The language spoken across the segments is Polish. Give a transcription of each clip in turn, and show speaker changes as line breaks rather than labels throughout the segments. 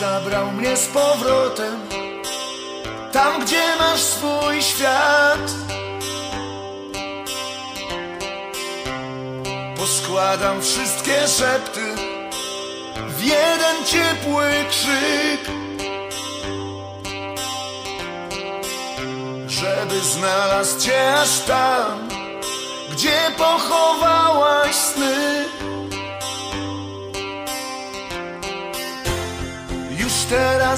zabrał mnie z powrotem. Tam, gdzie masz swój świat. Poskładam wszystkie szepty W jeden ciepły krzyk. Żeby znalazł cię aż tam Gdzie pochowałaś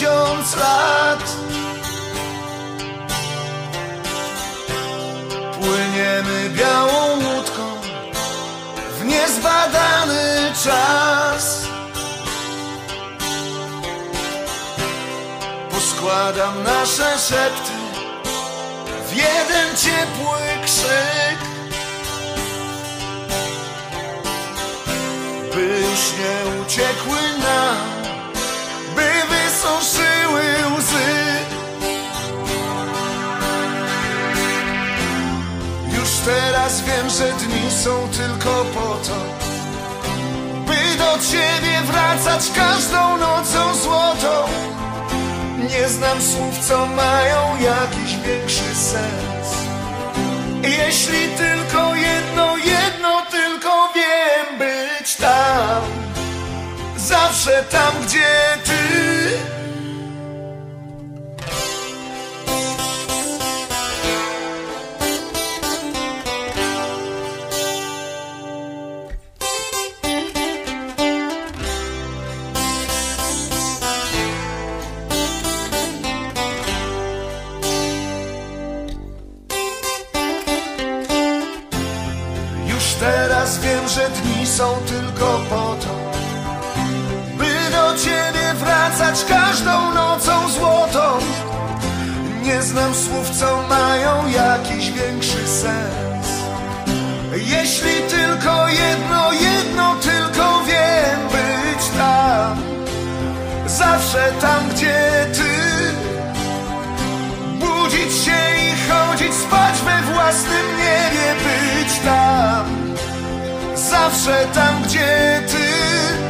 tysiąc lat. Płyniemy białą łódką W niezbadany czas. Poskładam nasze szepty W jeden ciepły krzyk. By już nie uciekły By wysuszyły łzy. Już teraz wiem, że dni są tylko po to By do ciebie wracać każdą nocą złotą. Nie znam słów, co mają jakiś większy sens. Jeśli tylko jedno, jedno zawsze tam, gdzie ty. Już teraz wiem, że dni są tylko każdą nocą złotą. Nie znam słów, co mają jakiś większy sens. Jeśli tylko jedno, jedno tylko wiem Być tam, zawsze tam, gdzie ty. Budzić się i chodzić spać we własnym niebie Być tam, zawsze tam gdzie ty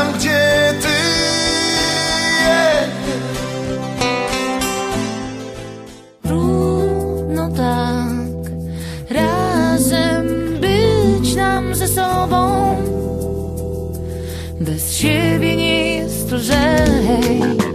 lżej.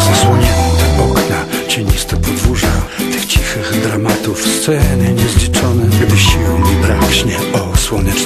Szaleństwo Zasłonięte okna, cieniste podwórza Tych cichych dramatów, sceny niezliczone Gdy sił mi brak, śnie o słonecznych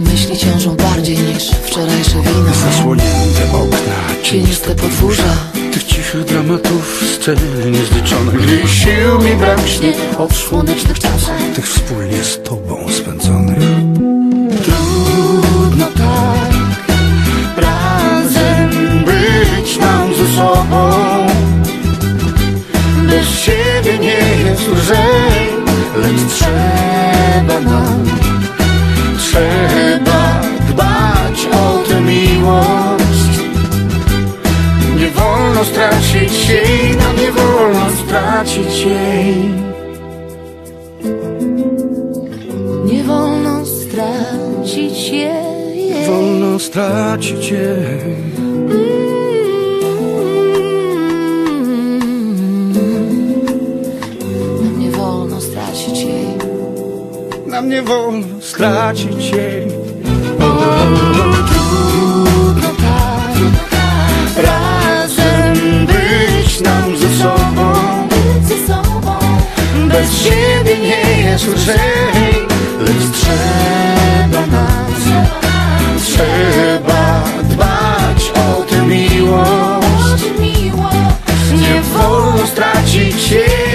Myśli ciążą bardziej niż wczorajsze wino.
Zasłonięte okna,
Cieniste podwórza.
Tych cichych dramatów, sceny niezliczone Gdy sił mi braknie
od słonecznych czasach
Tych wspólnie z tobą spędzonych.
Trudno tak Razem być nam ze sobą. Bez siebie nie jest lżej Lecz trzeba nam Trzeba
Nam nie wolno stracić jej
Trudno tak Razem być nam ze sobą. Być ze sobą.
Bez siebie nie jest lżej. Lecz trzeba nam Trzeba dbać o tę miłość. Nie wolno stracić jej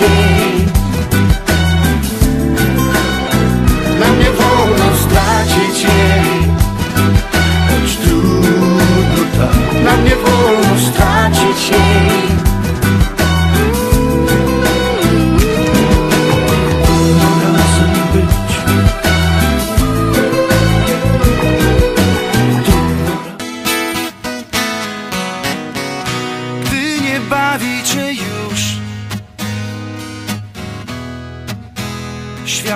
jej Nam nie wolno stracić jej. Choć trudno tak. Nam nie wolno stracić jej.
Bawi cię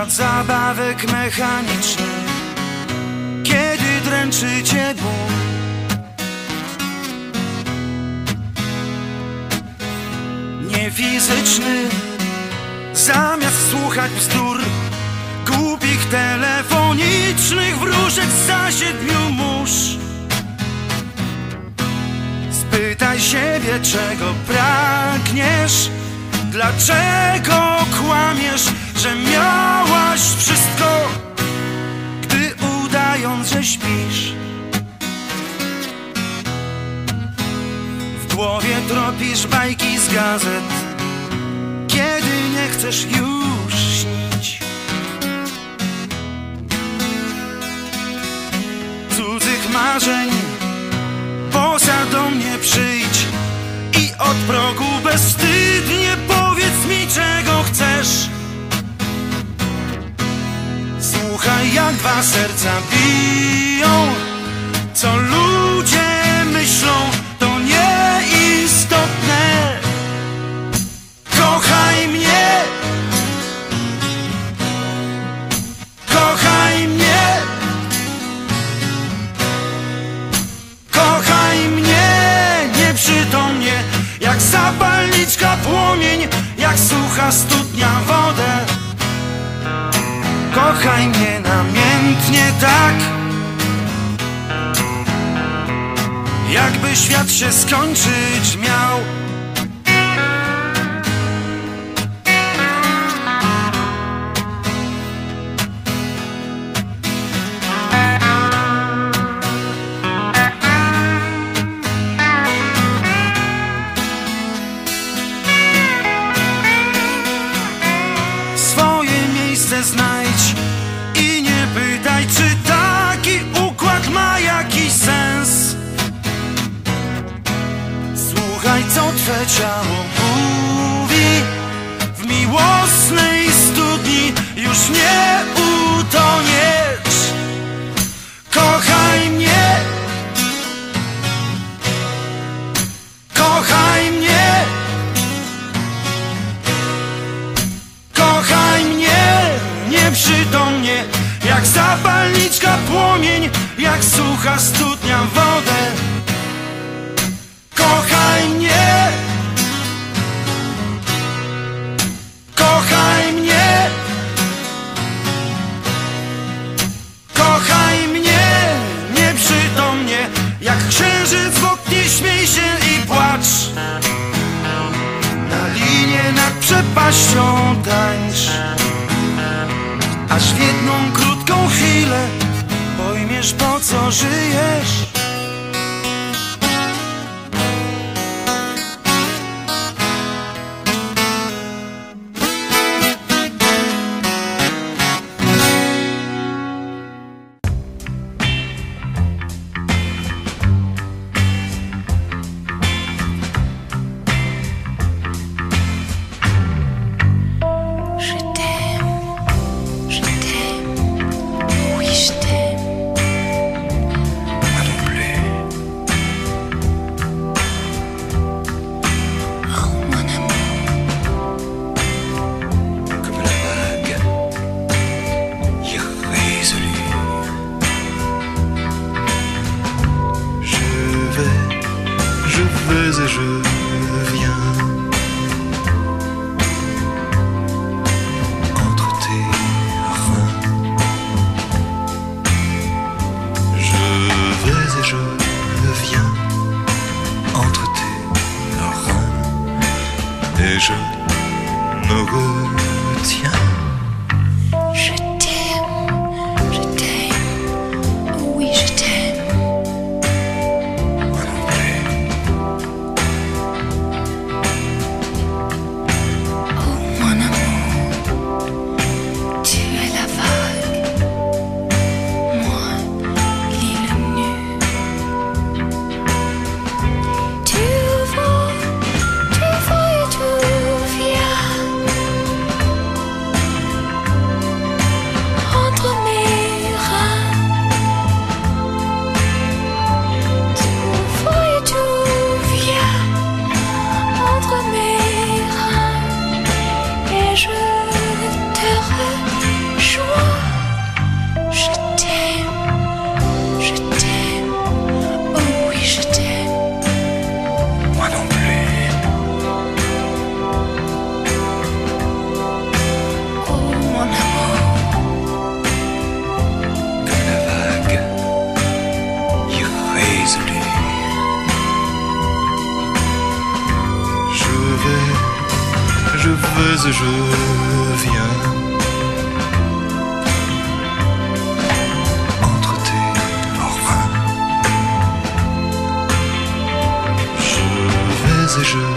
Świat zabawek mechanicznych. Kiedy dręczy cię ból Niefizyczny. Zamiast słuchać bzdur Głupich telefonicznych wróżek za siedmiu mórz. Spytaj siebie, czego pragniesz Dlaczego kłamiesz, że miałaś wszystko Gdy udając, że śpisz? W głowie tropisz bajki z gazet. Kiedy nie chcesz już dwa serca biją. Co ludzie myślą to nieistotne. Kochaj mnie. Kochaj mnie. Kochaj mnie. Nieprzytomnie Jak zapalniczka płomień Jak sucha studnia tak Jakby świat się skończyć miał miłością tańcz. Aż w jedną krótką chwilę Pojmiesz po co żyjesz.
je
me retiens.
et je